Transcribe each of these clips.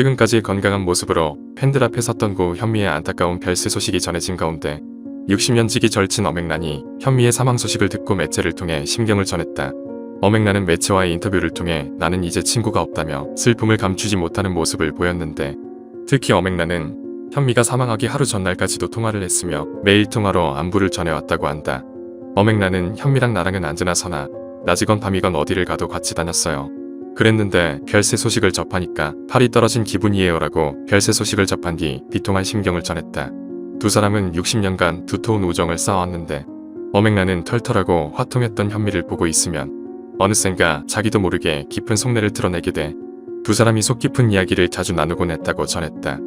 최근까지 건강한 모습으로 팬들 앞에 섰던 고 현미의 안타까운 별세 소식이 전해진 가운데 60년 지기 절친 어맹란이 현미의 사망 소식을 듣고 매체를 통해 심경을 전했다. 어맹란은 매체와의 인터뷰를 통해 나는 이제 친구가 없다며 슬픔을 감추지 못하는 모습을 보였는데 특히 어맹란은 현미가 사망하기 하루 전날까지도 통화를 했으며 매일 통화로 안부를 전해왔다고 한다. 어맹란은 현미랑 나랑은 언제나 서나 낮이건 밤이건 어디를 가도 같이 다녔어요. 그랬는데 별세 소식을 접하니까 팔이 떨어진 기분이에요 라고 별세 소식을 접한 뒤 비통한 심경을 전했다. 두 사람은 60년간 두터운 우정을 쌓아왔는데 어맹란은 털털하고 화통했던 현미를 보고 있으면 어느샌가 자기도 모르게 깊은 속내를 드러내게 돼 두 사람이 속 깊은 이야기를 자주 나누곤 했다고 전했다.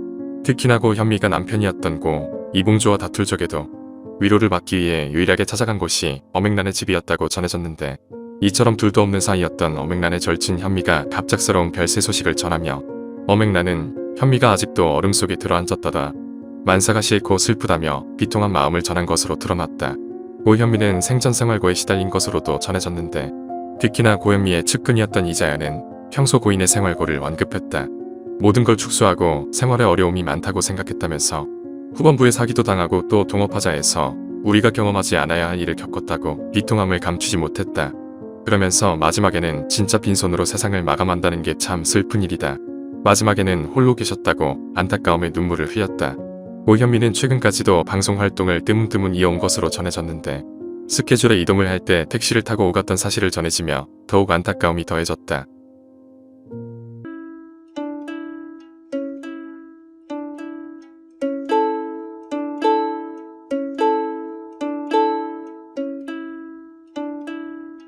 특히나 고 현미가 남편이었던 고 이봉주와 다툴 적에도 위로를 받기 위해 유일하게 찾아간 곳이 어맹란의 집이었다고 전해졌는데 이처럼 둘도 없는 사이였던 어맹란의 절친 현미가 갑작스러운 별세 소식을 전하며 어맹란은 현미가 아직도 얼음 속에 들어앉았다다 만사가 싫고 슬프다며 비통한 마음을 전한 것으로 드러났다. 고현미는 생전 생활고에 시달린 것으로도 전해졌는데 특히나 고현미의 측근이었던 이자연은 평소 고인의 생활고를 언급했다. 모든 걸 축소하고 생활에 어려움이 많다고 생각했다면서 후반부에 사기도 당하고 또 동업하자해서 우리가 경험하지 않아야 할 일을 겪었다고 비통함을 감추지 못했다. 그러면서 마지막에는 진짜 빈손으로 세상을 마감한다는 게 참 슬픈 일이다. 마지막에는 홀로 계셨다고 안타까움의 눈물을 흘렸다. 오현미는 최근까지도 방송 활동을 뜨문뜨문 이어온 것으로 전해졌는데 스케줄에 이동을 할 때 택시를 타고 오갔던 사실을 전해지며 더욱 안타까움이 더해졌다.